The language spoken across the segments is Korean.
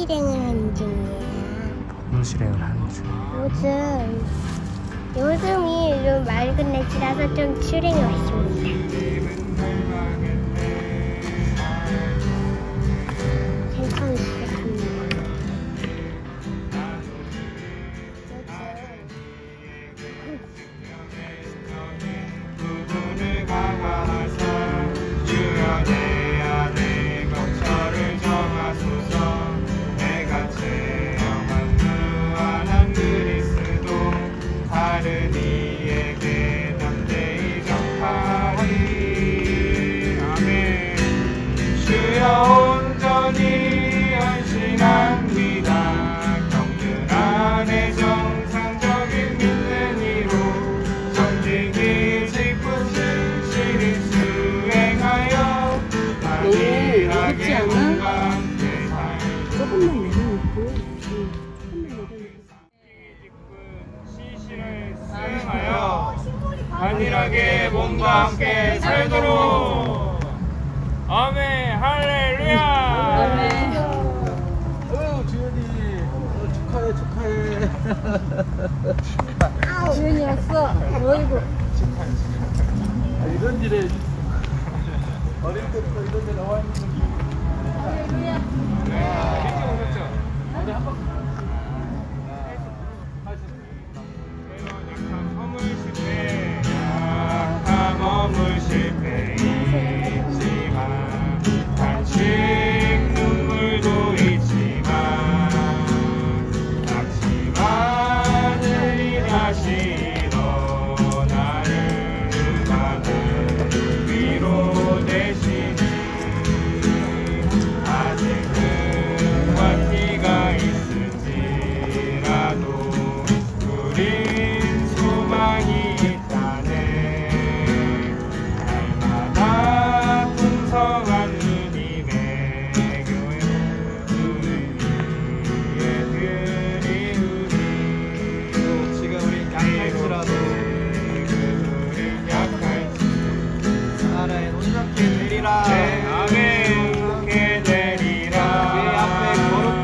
실행을 하는 중이에요. 복음 실행을 하는 중. 요즘 요즘이 좀 맑은 날씨라서 좀 실행이 왔습니다. 몸과 함께 살도록. 아멘. 할렐루야. 아멘. 어유 주연이. 어, 축하해 축하해. 지은이 왔어. 어이구. 아, 이런 일에 어릴 때부터 이런 데 나와 있는 건 일찍 오셨죠? 우리 한번 약한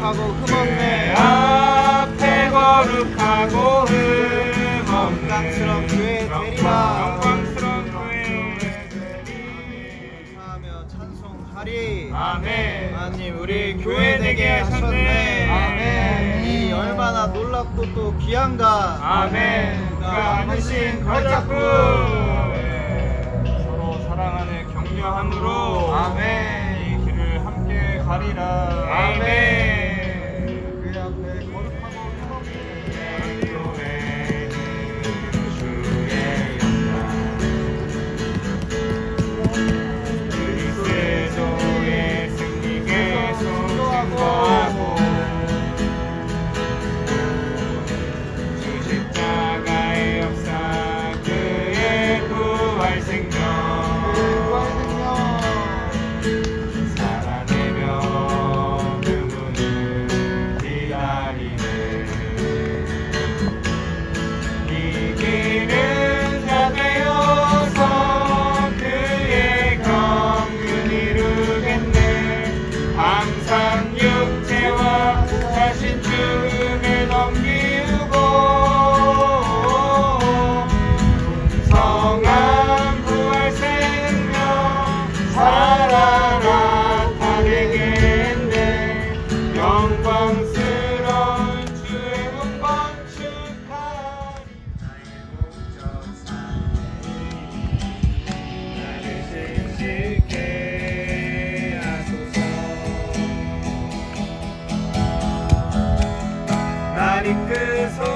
거룩하고 내 흠없네. 앞에 거룩하고 흠없네. 영광스러운 교회 되리라. 영광스러운 교회 되리 하며 찬송하리. 아멘. 하나님 우리 교회 되게 하셨네. 아멘. 이 얼마나 놀랍고 또 귀한가. 아멘. 그가 하신 걸작품 서로 사랑하는 격려함으로 아멘. 이 길을 함께 가리라. 아멘 이끄소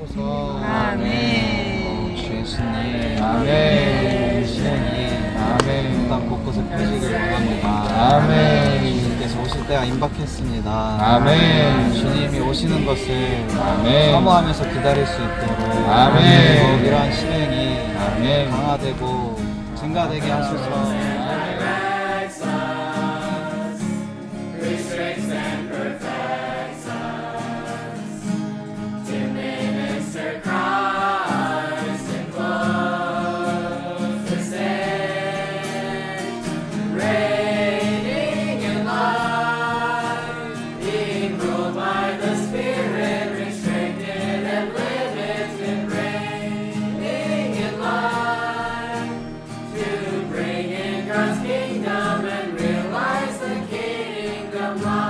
하소서. 아멘. 주 예수님. 아멘. 신령님. 아멘. 땅 곳곳에 펴지길 원합니다. 아멘. 주님께서 오실 때가 임박했습니다. 아멘. 주님이 오시는 것을 아멘. 사모하면서 기다릴 수 있도록 아멘. 더욱 이러한 실행이 아멘. 강화되고 증가되게 하소서. Restricts Mama.